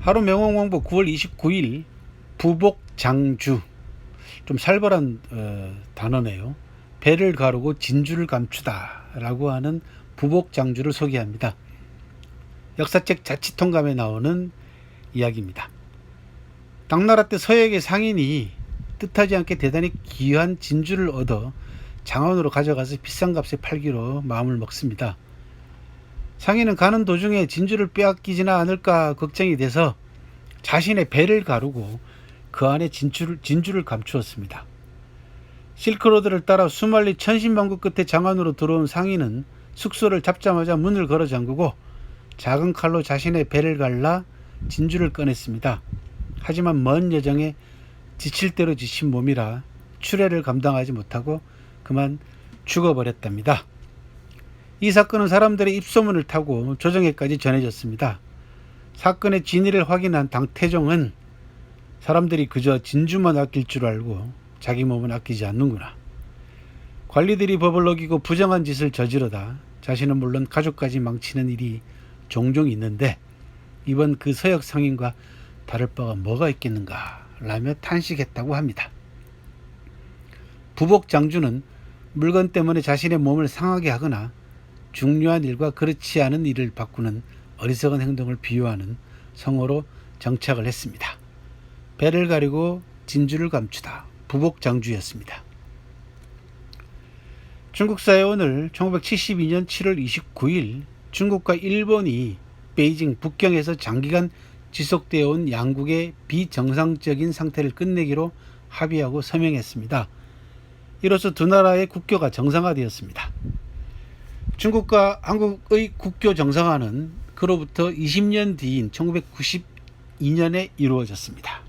하루 명왕왕부 9월 29일 부복 장주 좀 살벌한 어, 단어네요. 배를 가르고 진주를 감추다라고 하는 부복 장주를 소개합니다. 역사책 자치통감에 나오는 이야기입니다. 당나라 때 서역의 상인이 뜻하지 않게 대단히 귀한 진주를 얻어 장원으로 가져가서 비싼 값에 팔기로 마음을 먹습니다. 상인은 가는 도중에 진주를 빼앗기지나 않을까 걱정이 돼서 자신의 배를 가르고 그 안에 진주를, 진주를 감추었습니다. 실크로드를 따라 수말리 천신만고 끝에 장안으로 들어온 상인은 숙소를 잡자마자 문을 걸어 잠그고 작은 칼로 자신의 배를 갈라 진주를 꺼냈습니다. 하지만 먼 여정에 지칠 대로 지친 몸이라 추례를 감당하지 못하고 그만 죽어버렸답니다. 이 사건은 사람들의 입소문을 타고 조정에까지 전해졌습니다. 사건의 진위를 확인한 당태종은 사람들이 그저 진주만 아낄 줄 알고 자기 몸은 아끼지 않는구나. 관리들이 법을 어기고 부정한 짓을 저지르다 자신은 물론 가족까지 망치는 일이 종종 있는데 이번 그 서역 상인과 다를 바가 뭐가 있겠는가 라며 탄식했다고 합니다. 부복 장주는 물건 때문에 자신의 몸을 상하게 하거나 중요한 일과 그렇지 않은 일을 바꾸는 어리석은 행동을 비유하는 성어로 정착을 했습니다. 배를 가리고 진주를 감추다 부복장주였습니다. 중국사의 오늘 1972년 7월 29일 중국과 일본이 베이징 북경에서 장기간 지속되어 온 양국의 비정상적인 상태를 끝내기로 합의하고 서명했습니다. 이로써 두 나라의 국교가 정상화되었습니다. 중국과 한국의 국교 정상화는 그로부터 20년 뒤인 1992년에 이루어졌습니다.